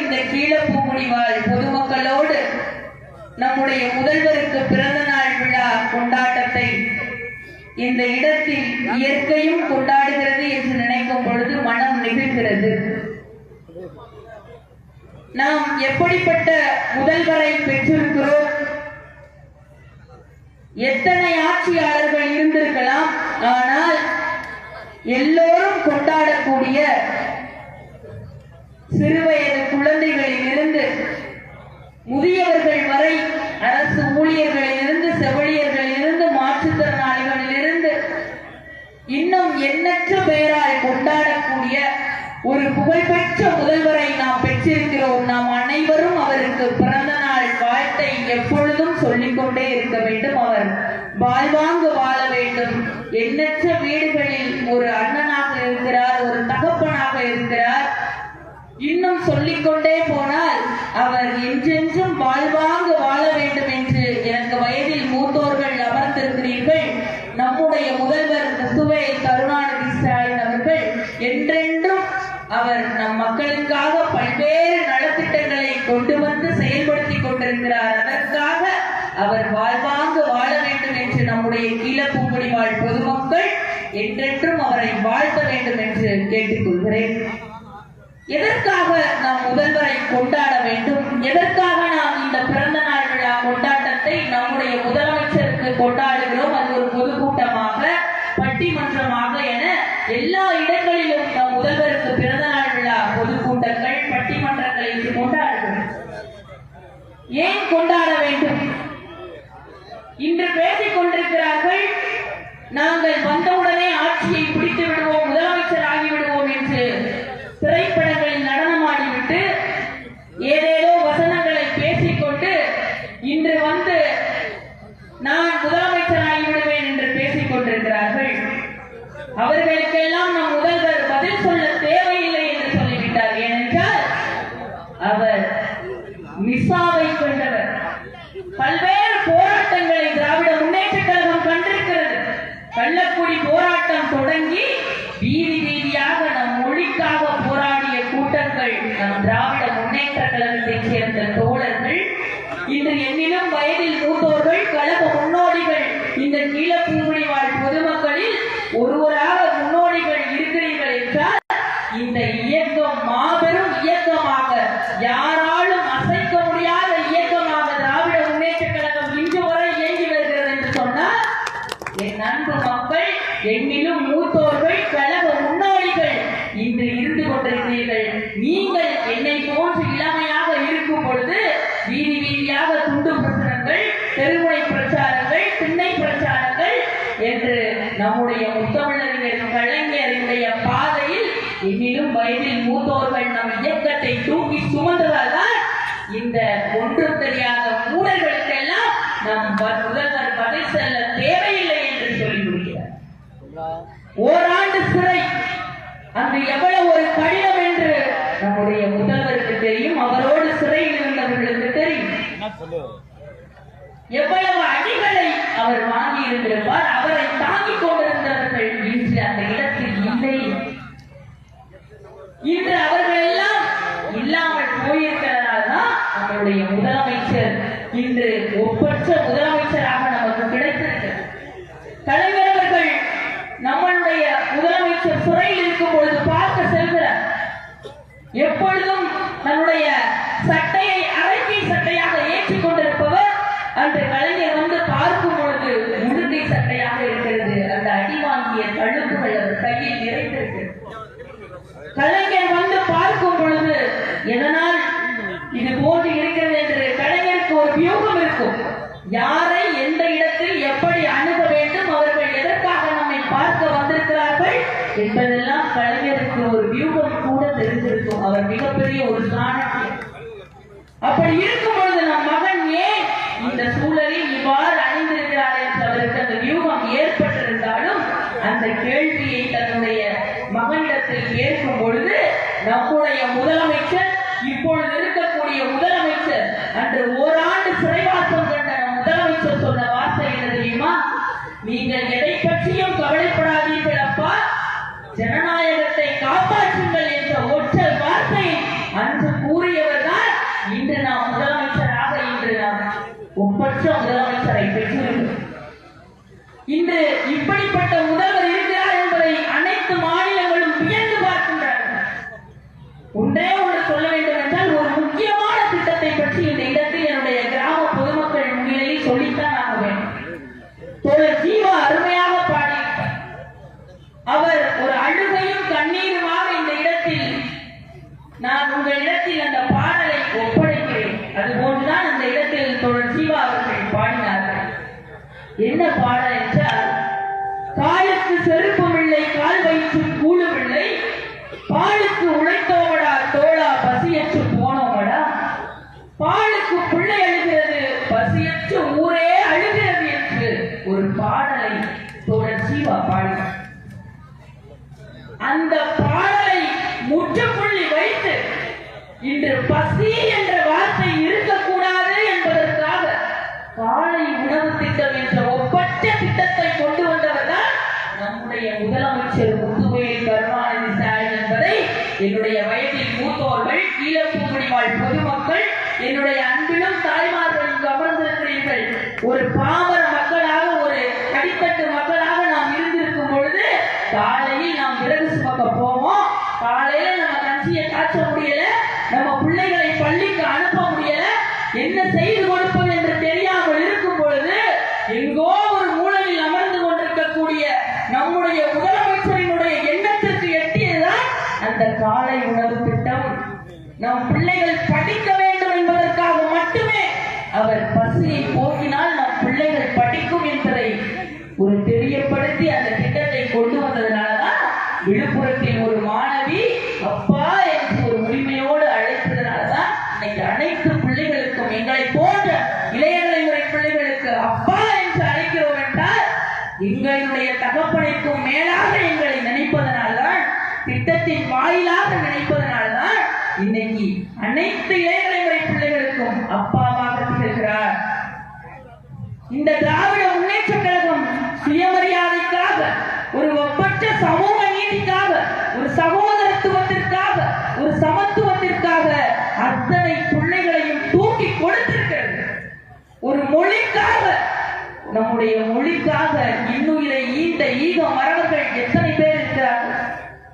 இந்த கீழப்பூமுடிவாழ் பொதுமக்களோடு நம்முடைய முதல்வருக்கு பிறந்த நாள் விழா கொண்டாட்டத்தை இந்த இடத்தில் இயற்கையும் கொண்டாடுகிறது என்று நினைக்கும் பொழுது மனம் நெகிழ்கிறது. நாம் எப்படிப்பட்ட முதல்வரை பெற்றிருக்கிறோம்? எத்தனை ஆட்சியாளர்கள் இருந்திருக்கலாம்? ஆனால் எல்லோரும் கொண்டாடக்கூடிய சிறுவயது குழந்தைகளில் இருந்து முதியவர்கள் வரை அரசு ஊழியர்களிலிருந்து செவிலியர்களிலிருந்து மாற்றுத்திறனாளிகளிலிருந்து இன்னும் எண்ணற்ற பெயரால் கொண்டாடக்கூடிய ஒரு புகழ்பெற்ற முதல்வரை நாம் பெற்றிருக்கிறோம். நாம் அனைவரும் அவருக்கு பிறந்த நாள் வாழ்த்தை எப்பொழுதும் சொல்லிக்கொண்டே இருக்க வேண்டும். அவர் வாழ்வாங்கு வாழ வேண்டும். எண்ணற்ற வீடுகளில் ஒரு அண்ணன் சொல்லிக்கொண்டே போனால் அவர் என்றென்றும் வாழ்வாங்கு வாழ வேண்டும் என்று எனக்கு வயதில் மூத்தோர்கள் அமர்ந்திருக்கிறீர்கள். நம்முடைய முதல்வர் சுவை கருணாநிதி ஸ்டாலின் அவர்கள் என்றென்றும் அவர் நம் மக்களுக்காக பல்வேறு நலத்திட்டங்களை கொண்டு வந்து செயல்படுத்தி கொண்டிருக்கிறார். அதற்காக அவர் வாழ்வாங்கு வாழ வேண்டும் என்று நம்முடைய கீழப்பூங்குடி வாழ் பொதுமக்கள் என்றென்றும் அவரை வாழ்த்த வேண்டும் என்று கேட்டுக்கொள்கிறேன். எதற்காக நாம் முதல்வரை கொண்டாட வேண்டும்? எதற்காக நாம் இந்த பிறந்த நாள் விழா கொண்டாட்டத்தை நம்முடைய முதலமைச்சருக்கு கொண்டாடுகிறோம்? அது ஒரு பொதுக்கூட்டமாக பட்டிமன்றமாக என எல்லா இடங்களும் நம் முதல்வருக்கு பிறந்த நாள் விழா பொதுக்கூட்டங்கள் பட்டிமன்றங்கள் என்று கொண்டாடுகிறோம் ஏன் கொண்டாட வேண்டும் இன்று பேசிக் கொண்டிருக்கிறார்கள் நாங்கள் வந்தவுடனே ஆட்சியை பிடித்து விடுவோம் முதலமைச்சர் ஆகிவிடுவோம் என்று திரைப்படங்களில் நடனமாடிவிட்டு ஏதேதோ வசனங்களை பேசிக்கொண்டு இன்று வந்து நான் முதலமைச்சர் ஆகிவிடுவேன் என்று பேசிக் கொண்டிருக்கிறார்கள் அவர்களுக்கெல்லாம் நம் முதல்வர் பதில் சொல்ல தேவையில்லை என்று சொல்லிவிட்டார். ஏனென்றால் அவர் மிசாவை கொண்டவர் பல்வேறு போராட்டங்களை திராவிட முன்னேற்ற கழகம் கண்டிருக்கிறது. கள்ளக்குடி போராட்டம் தொடங்கி வீதி வீதியாக நம் மொழிக்காக போராடிய கூட்டங்கள் நம் திராவிட முன்னேற்ற கழகத்தைச் சேர்ந்த தோழர்கள் இன்று என்னிலும் வயதில் மூத்தோர் என் அன்பு மக்கள் என்னிலும் மூத்தோர்கள் கழக முன்னோடிகள் இன்று இருந்து கொண்டிருக்கிறீர்கள். நீங்கள் என்னை போன்று இளமையாக இருக்கும் பொழுது வீதி வீதியாக துண்டு பிரசுரங்கள் தெருமுறை பிரச்சாரங்கள் திண்ணை பிரச்சாரங்கள் என்று நம்முடைய முத்தமிழறிஞர் கலைஞரினுடைய பாதையில் இன்னிலும் வயதில் மூத்தோர்கள் நம் இயக்கத்தை தூக்கி சுமந்ததால் இந்த ஒன்று தெரியாத மூடர்களுக்கெல்லாம் நம் வ- முதல்வர் பதில் செல்ல தேவையில்லை என்று சொல்லி முடிக்கிறார் ஓராண்டு சிறை அங்கு எவ்வளவு ஒரு கடினம் என்று நம்முடைய முதல்வருக்கு தெரியும் அவரோடு சிறையில் இருந்தவர்களுக்கு தெரியும் எவ்வளவு அடிகளை அவர் வாங்கி இருந்திருப்பார் அவரை தாங்கிக் கொண்டிருந்தவர்கள் இன்று அந்த இடத்தில் இல்லை இன்று அவர்கள் எல்லாம் இல்லாமல் போயிருக்கிறதால் தான் நம்மளுடைய முதலமைச்சர் இன்று ஒப்பற்ற முதலமைச்சராக நமக்கு கிடைத்திருக்கிறது தலைவர் அவர்கள் நம்மளுடைய முதலமைச்சர் சிறையில் இருக்கும் பொழுது பார்க்க செல்கிறார் எப்பொழுதும் தன்னுடைய சட்டையை அரைக்கை சட்டையாக ஏற்றிக் கொண்டிருப்பவர் அந்த கலைஞர் வந்து பார்க்கும் பொழுது முழுக்கை சட்டையாக இருக்கிறது அந்த அடி வாங்கிய தழும்புகள் அவர் கையில் நிறைந்திருக்கிறது கலைஞர் வந்து பார்க்கும் பொழுது எதனால் இது போன்று இருக்கிறது என்று கலைஞருக்கு ஒரு வியூகம் இருக்கும் யாரை எந்த இடத்தில் எப்படி அணுக வேண்டும் அவர்கள் எதற்காக நம்மை பார்க்க வந்திருக்கிறார்கள் என்பதெல்லாம் கலைஞருக்கு ஒரு வியூகம் கூட தெரிந்திருக்கும். அவர் மிகப்பெரிய ஒரு சாணக்கியம் அப்படி இருக்கும் பொழுது நம் மகன் ஏன் இந்த சூழலில் இவ்வாறு அணிந்திருக்கிறார் என்று அவருக்கு அந்த வியூகம் ஏற்பட்டிருந்தாலும் அந்த கேள்வியை தன்னுடைய மகனிடத்தில் கேட்கும் பொழுது நம்முடைய முதலமைச்சர் இப்பொழுது இருக்கக்கூடிய முதலமைச்சர் அன்று ஓராண்டு சிறைவாசம் கண்ட முதலமைச்சர் சொன்ன வார்த்தை என்ன தெரியுமா? நீங்கள் எதை பற்றியும் கவலை பொதுமக்கள் என்னுடைய அன்பிலும் தாய்மார்களும் கவர்ந்திருக்கிறீர்கள். ஒரு பாவ விழுப்புரத்தில் ஒரு மாணவி அப்பா என்று ஒரு உரிமையோடு அழைத்ததுனாலதான் இன்னைக்கு அனைத்து பிள்ளைகளுக்கும் எங்களை போன்ற இளைய தலைமுறை பிள்ளைகளுக்கு அப்பா என்று அழைக்கிறோம் என்றால் எங்களுடைய தகப்பனைக்கும் மேலாக எங்களை நினைப்பதனால்தான் திட்டத்தின் வாயிலாக நினைப்பதனால்தான் இன்னைக்கு அனைத்து இளைய தலைமுறை பிள்ளைகளுக்கும் அப்பாவாக திகழ்கிறார். இந்த திராவிட மொழிக்காக நம்முடைய மொழிக்காக இன்னுயிரை ஈந்த ஈக மரணங்கள் எத்தனை பேர் இருக்கிறார்கள்?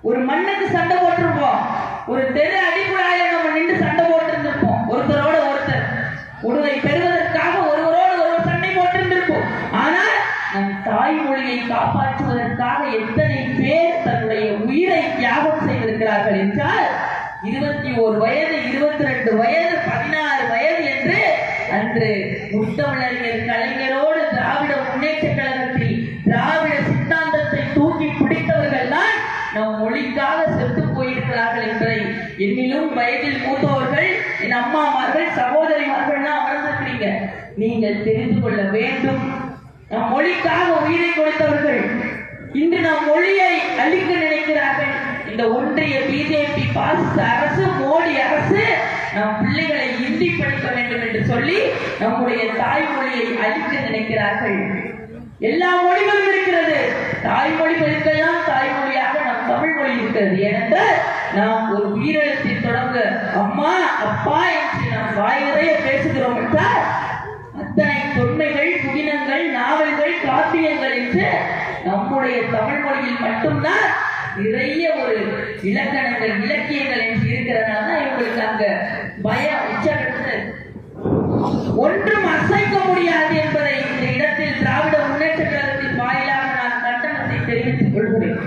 ஒரு மண்ணுக்கு சண்டை போட்டிருப்போம். ஒரு தெரு வயதில் மூத்தவர்கள் என் அம்மாமார்கள் சகோதரிமார்கள்லாம் அமர்ந்திருக்கிறீங்க நீங்கள் தெரிந்து கொள்ள வேண்டும். நம் மொழிக்காக உயிரை கொடுத்தவர்கள் இன்று நம் மொழியை அழிக்க நினைக்கிறார்கள். இந்த ஒன்றிய பிஜேபி பாசிச அரசு மோடி அரசு நம் பிள்ளைகளை இந்தி படிக்க வேண்டும் என்று சொல்லி நம்முடைய தாய்மொழியை அழிக்க நினைக்கிறார்கள். எல்லா மொழிகளும் இருக்கிறது. தாய்மொழிகளுக்கெல்லாம் தாய்மொழியாக தமிழ் மொழி இருக்கிறது ஏனென்றால் நாம் ஒரு உயிரிழத்தில் தொடங்க அம்மா அப்பா என்று நாம் வாய் பேசுகிறோம் என்றால் அத்தனை தொன்மைகள் புதினங்கள் நாவல்கள் காப்பியங்கள் என்று நம்முடைய தமிழ் மொழியில் மட்டும்தான் நிறைய ஒரு இலக்கணங்கள் இலக்கியங்கள் என்று இருக்கிறதுனால தான் இவங்களுக்கு அங்க பயம் உச்சகட்டது ஒன்றும் அசைக்க முடியாது என்பதை இந்த இடத்தில் திராவிட முன்னேற்ற கழகத்தின் வாயிலாக நான் கண்டனத்தை தெரிவித்துக் கொள்கிறேன்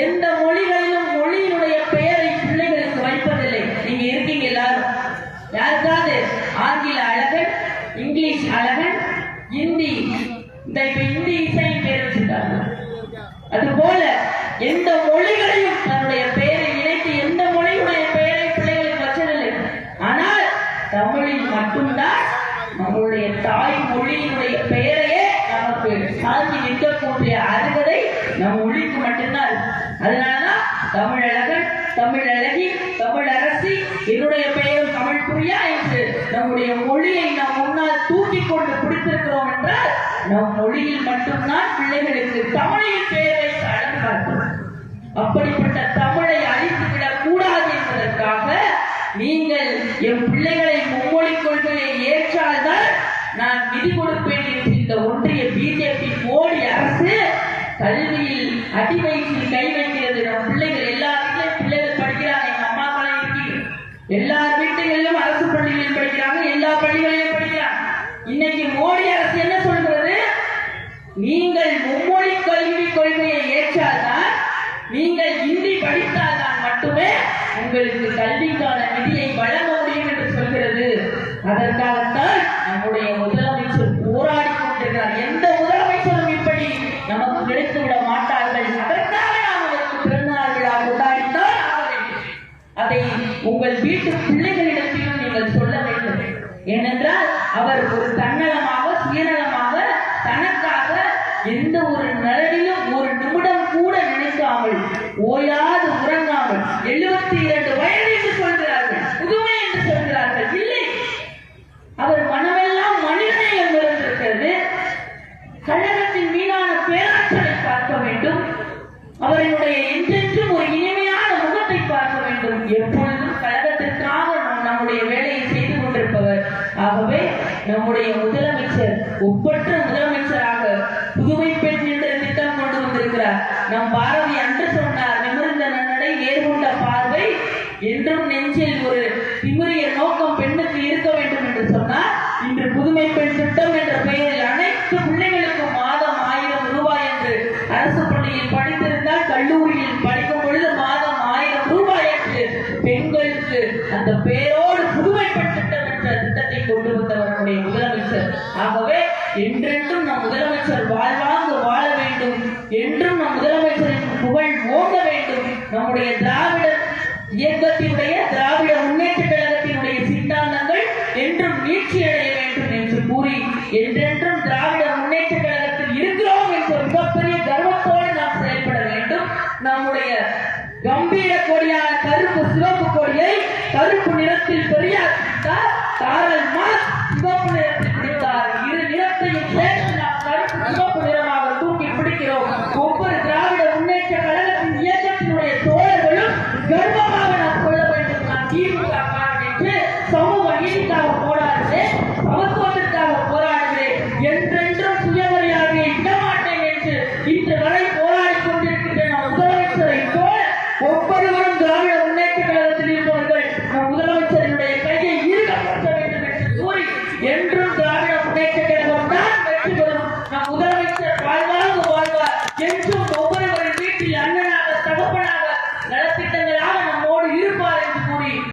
எந்த மொழிகளிலும் மொழியினுடைய பெயரை பிள்ளைகளுக்கு வைப்பதில்லை நீங்க இருக்கீங்க எல்லாரும் யாருக்காவது ஆங்கில அழகன் இங்கிலீஷ் அழகன் இந்தி இந்த இந்தி இசையின் பேர் அதுபோல எந்த மொழிகளையும் தன்னுடைய பெயரை இணைத்து எந்த மொழியுடைய பெயரை பிள்ளைகளுக்கு வச்சதில்லை ஆனால் தமிழில் மட்டும்தான் நம்மளுடைய தாய் மொழியினுடைய பெயரையே நமக்கு சாதி நிற்கக்கூடிய அருகதை நம் மொழிக்கு மட்டும்தான் இருக்கு. அதனாலதான் தமிழழகன் தமிழழகி தமிழரசி என்னுடைய பெயரும் தமிழ் புரியா என்று நம்முடைய மொழியை நாம் முன்னால் தூக்கி கொண்டு பிடித்திருக்கிறோம் என்றால் நம் மொழியில் மட்டும்தான் பிள்ளைகளுக்கு தமிழில் பெயர் வைத்து அழகு பார்க்கிறோம் அப்படிப்பட்ட தமிழை அழித்துவிடக் கூடாது என்பதற்காக நீங்கள் என் பிள்ளைகளை மும்மொழி கொள்கையை ஏற்றால்தான் நான் விதி கொடுப்பேன் என்று இந்த ஒன்றிய பிஜேபி மோடி அரசு கல்வியில் அடிவயிற்றில் கை வைக்கிறது. நம் பிள்ளைகளை வீட்டு பிள்ளைகளிடத்திலும் நீங்கள் சொல்ல வேண்டும். ஏனென்றால் அவர் ஒரு நம் பாரதி அன்று சொன்னார். நிமிர்ந்த நன்னடை நேர்கொண்ட பார்வை என்றும் நெஞ்சில் ஒரு திமிரிய நோக்கம் பெண்ணுக்கு இருக்க வேண்டும் என்று சொன்னார். இன்று புதுமை பெண் திட்டம் என்ற பெயரில் அனைத்து பிள்ளைகளுக்கும் மாதம் ஆயிரம் ரூபாய் என்று அரசு பள்ளியில் படித்திருந்தால் கல்லூரியில் படிக்கும் பொழுது மாதம் ஆயிரம் ரூபாய் என்று பெண்களுக்கு அந்த பெயரோடு புதுமை பெண் திட்டம் என்ற திட்டத்தை கொண்டு வந்தவர் நம்முடைய முதலமைச்சர். ஆகவே என்றென்றும் நம் முதலமைச்சர் வாழ்வார் என்றும் நம் முதலமைச்சரின் புகழ் ஓங்க வேண்டும். நம்முடைய திராவிட இயக்கத்தினுடைய திராவிட முன்னேற்ற கழகத்தினுடைய சித்தாந்தங்கள் என்றும் வீழ்ச்சி அடைய வேண்டும் என்று கூறி என்றென்றும் திராவிட முன்னேற்ற கழகத்தில் இருக்கிறோம் என்ற மிகப்பெரிய கர்வத்தோடு நாம் செயல்பட வேண்டும். நம்முடைய கம்பீர கொடியான கருப்பு சிவப்பு கொடியை கருப்பு நிறத்தில் பெரியார் பிடித்தார். காரல் சிவப்பு நிறத்தில் பிடித்தார்.